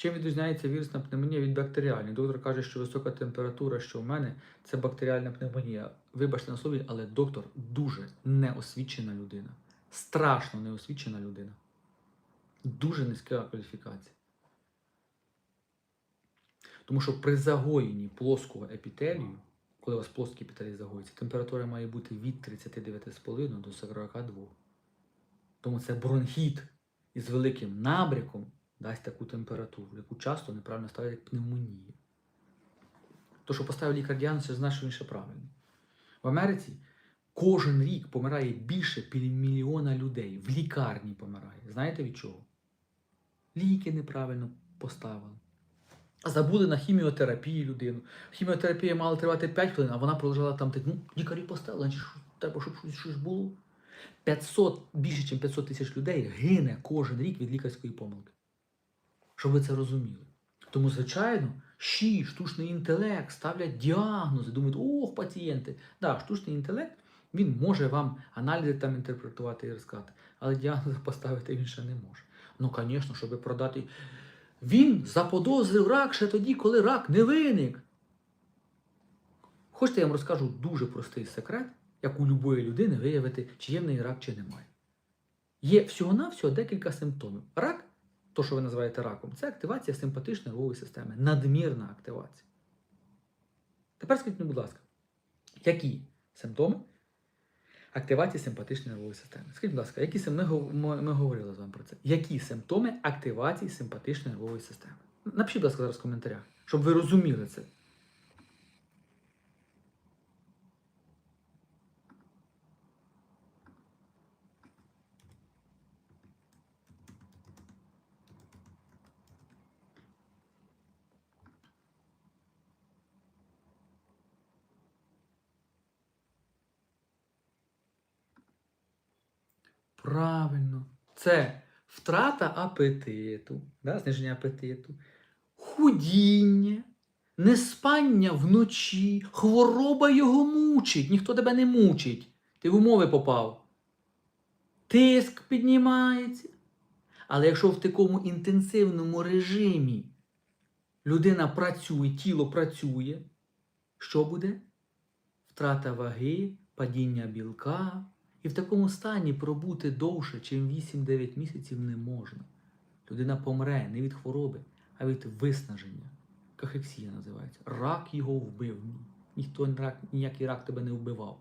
Чим відрізняється вірусна пневмонія від бактеріальної? Доктор каже, що висока температура, що в мене, це бактеріальна пневмонія. Вибачте на слові, але доктор дуже неосвічена людина. Страшно неосвічена людина. Дуже низька кваліфікація. Тому що при загоєнні плоского епітелію, коли у вас плоский епітелій загоїться, температура має бути від 39,5 до 42. Тому це бронхіт із великим набряком дасть таку температуру, яку часто неправильно ставлять як пневмонія. То, що поставив лікар діагноз, це він ще правильний. В Америці кожен рік помирає більше півмільйона людей. В лікарні помирає. Знаєте від чого? Ліки неправильно поставили. Забули на хіміотерапії людину. Хіміотерапія мала тривати 5 хвилин, а вона пролежала там так, ну, лікарі поставили, що треба, щоб щось, щось було. 500, більше, ніж 500 тисяч людей гине кожен рік від лікарської помилки. Щоб ви це розуміли. Тому, звичайно, щі, штучний інтелект ставлять діагнози, думають, ох, пацієнти. Да, штучний інтелект він може вам аналізи там інтерпретувати і розказати, але діагнози поставити він ще не може. Ну, звісно, щоб продати. Він заподозрив рак ще тоді, коли рак не виник. Хочете, я вам розкажу дуже простий секрет, як у любої людини виявити, чи є в неї рак, чи немає. Є всього-навсього декілька симптомів. Рак, то, що ви називаєте раком, це активація симпатичної нервової системи, надмірна активація. Тепер скажіть мені, будь ласка, які симптоми активації симпатичної нервової системи? Скажіть, будь ласка, які сим... ми, ми, говорили з вами про це. Які симптоми активації симпатичної нервової системи? Напишіть, будь ласка, зараз в коментарях, щоб ви розуміли це. Правильно. Це втрата апетиту, да, зниження апетиту, худіння, неспання вночі, хвороба його мучить. Ніхто тебе не мучить. Ти в умови попав. Тиск піднімається. Але якщо в такому інтенсивному режимі людина працює, тіло працює, що буде? Втрата ваги, падіння білка. І в такому стані пробути довше, ніж 8-9 місяців не можна. Людина помре не від хвороби, а від виснаження. Кахексія називається. Рак його вбив. Ніхто рак, ніякий рак тебе не вбивав.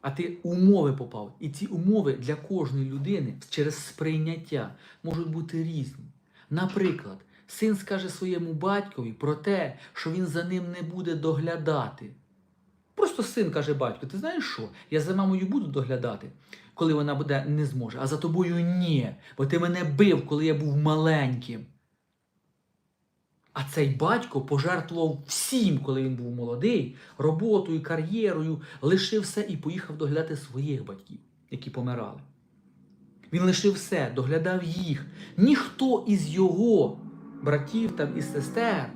А ти умови попав. І ці умови для кожної людини через сприйняття можуть бути різні. Наприклад, син скаже своєму батькові про те, що він за ним не буде доглядати. Просто син каже батько, ти знаєш що? Я за мамою буду доглядати, коли вона буде не зможе, а за тобою ні, бо ти мене бив, коли я був маленьким. А цей батько пожертвував всім, коли він був молодий, роботою, кар'єрою, лишив все і поїхав доглядати своїх батьків, які помирали. Він лишив все, доглядав їх. Ніхто із його братів там і сестер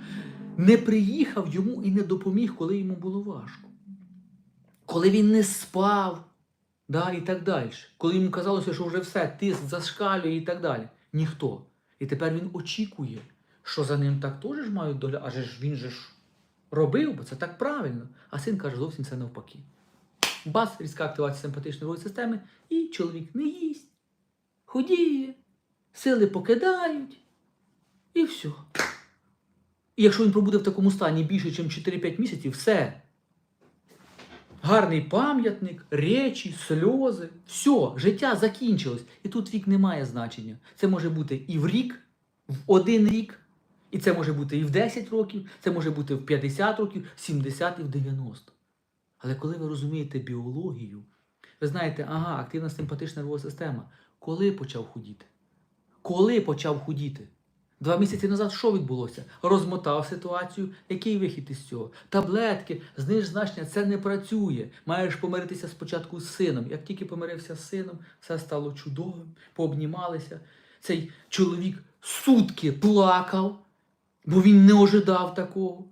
не приїхав йому і не допоміг, коли йому було важко. Коли він не спав, да, і так далі. Коли йому казалося, що вже все, тиск зашкалює і так далі. Ніхто. І тепер він очікує, що за ним так теж мають доглядати. Адже ж він же ж робив, бо це так правильно. А син каже, зовсім це навпаки. Бац, різка активація симпатичної системи, і чоловік не їсть, худіє, сили покидають, і все. І якщо він пробуде в такому стані більше, ніж 4-5 місяців, все. Гарний пам'ятник, речі, сльози. Все, життя закінчилось. І тут вік не має значення. Це може бути і в рік, в один рік, і це може бути і в 10 років, це може бути в 50 років, в 70 і в 90. Але коли ви розумієте біологію, ви знаєте, ага, активна симпатична нервова система. Коли почав худіти? Коли почав худіти? Два місяці назад що відбулося? Розмотав ситуацію. Який вихід із цього? Таблетки, зниж значення, це не працює. Маєш помиритися спочатку з сином. Як тільки помирився з сином, все стало чудовим, пообнімалися. Цей чоловік сутки плакав, бо він не ожидав такого.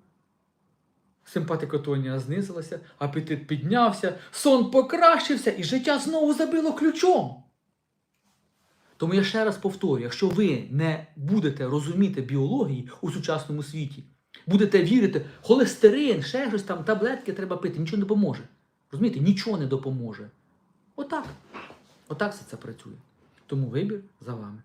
Симпатикотонія знизилася, апетит піднявся, сон покращився і життя знову забило ключом. Тому я ще раз повторю: якщо ви не будете розуміти біології у сучасному світі, будете вірити, холестерин, ще щось там, таблетки треба пити, нічого не допоможе. Розумієте, нічого не допоможе. Отак. Отак все це працює. Тому вибір за вами.